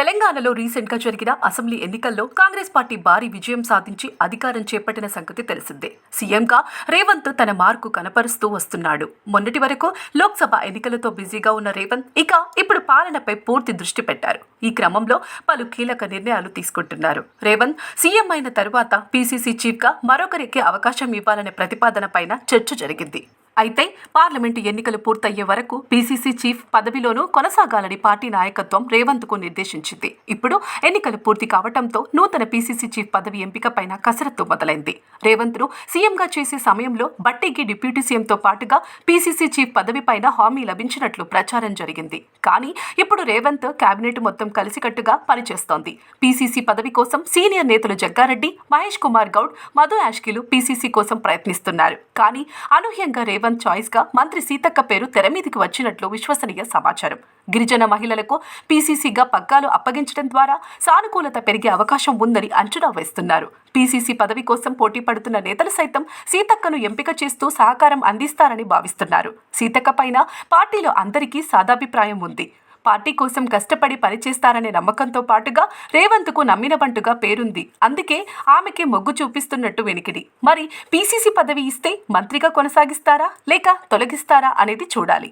తెలంగాణలో రీసెంట్గా జరిగిన అసెంబ్లీ ఎన్నికల్లో కాంగ్రెస్ పార్టీ భారీ విజయం సాధించి అధికారం చేపట్టిన సంగతి తెలిసిందే. సీఎంగా రేవంత్ తన మార్కు కనపరుస్తూ వస్తున్నాడు. మొన్నటి వరకు లోక్సభ ఎన్నికలతో బిజీగా ఉన్న రేవంత్ ఇక ఇప్పుడు పాలనపై పూర్తి దృష్టి పెట్టారు. ఈ క్రమంలో పలు కీలక నిర్ణయాలు తీసుకుంటున్నారు. రేవంత్ సీఎం అయిన తరువాత పీసీసీ చీఫ్గా మరొకరికి అవకాశం ఇవ్వాలనే ప్రతిపాదన పైన చర్చ జరిగింది. అయితే పార్లమెంటు ఎన్నికలు పూర్తయ్యే వరకు పీసీసీ చీఫ్ పదవిలోనూ కొనసాగాలని పార్టీ నాయకత్వం రేవంత్కు నిర్దేశించింది. ఇప్పుడు ఎన్నికలు పూర్తి కావడంతో నూతన పీసీసీ చీఫ్ పదవి ఎంపికపైన కసరత్తు మొదలైంది. రేవంత్ను సీఎంగా చేసే సమయంలో బట్టికి డిప్యూటీ సీఎంతో పాటుగా పీసీసీ చీఫ్ పదవిపైన హామీ లభించినట్లు ప్రచారం జరిగింది. కానీ ఇప్పుడు రేవంత్ కేబినెట్ మొత్తం కలిసికట్టుగా పనిచేస్తోంది. పీసీసీ పదవి కోసం సీనియర్ నేతలు జగ్గారెడ్డి మహేష్ కుమార్ గౌడ్ మధు యాష్కిలు పీసీసీ కోసం ప్రయత్నిస్తున్నారు. కానీ అనూహ్యంగా రేవంత్ చాయిస్గా మంత్రి సీతక్క పేరు తెర మీదికి వచ్చినట్లు విశ్వసనీయ సమాచారం. గిరిజన మహిళలకు పీసీసీగా పగ్గాలు అప్పగించడం ద్వారా సానుకూలత పెరిగే అవకాశం ఉందని అంచనా వేస్తున్నారు. పీసీసీ పదవి కోసం పోటీ పడుతున్న నేతలు సైతం సీతక్కను ఎంపిక చేస్తూ సహకారం అందిస్తారని భావిస్తున్నారు. సీతక్క పైన పార్టీలో అందరికీ సాదాభిప్రాయం ఉంది. పార్టీ కోసం కష్టపడి పనిచేస్తారనే నమ్మకంతో పాటుగా రేవంత్కు నమ్మినబంటుగా పేరుంది. అందుకే ఆమెకి మొగ్గు చూపిస్తున్నట్టు వెనికిడి. మరి పీసీసీ పదవి ఇస్తే మంత్రిగా కొనసాగిస్తారా? లేక తొలగిస్తారా అనేది చూడాలి.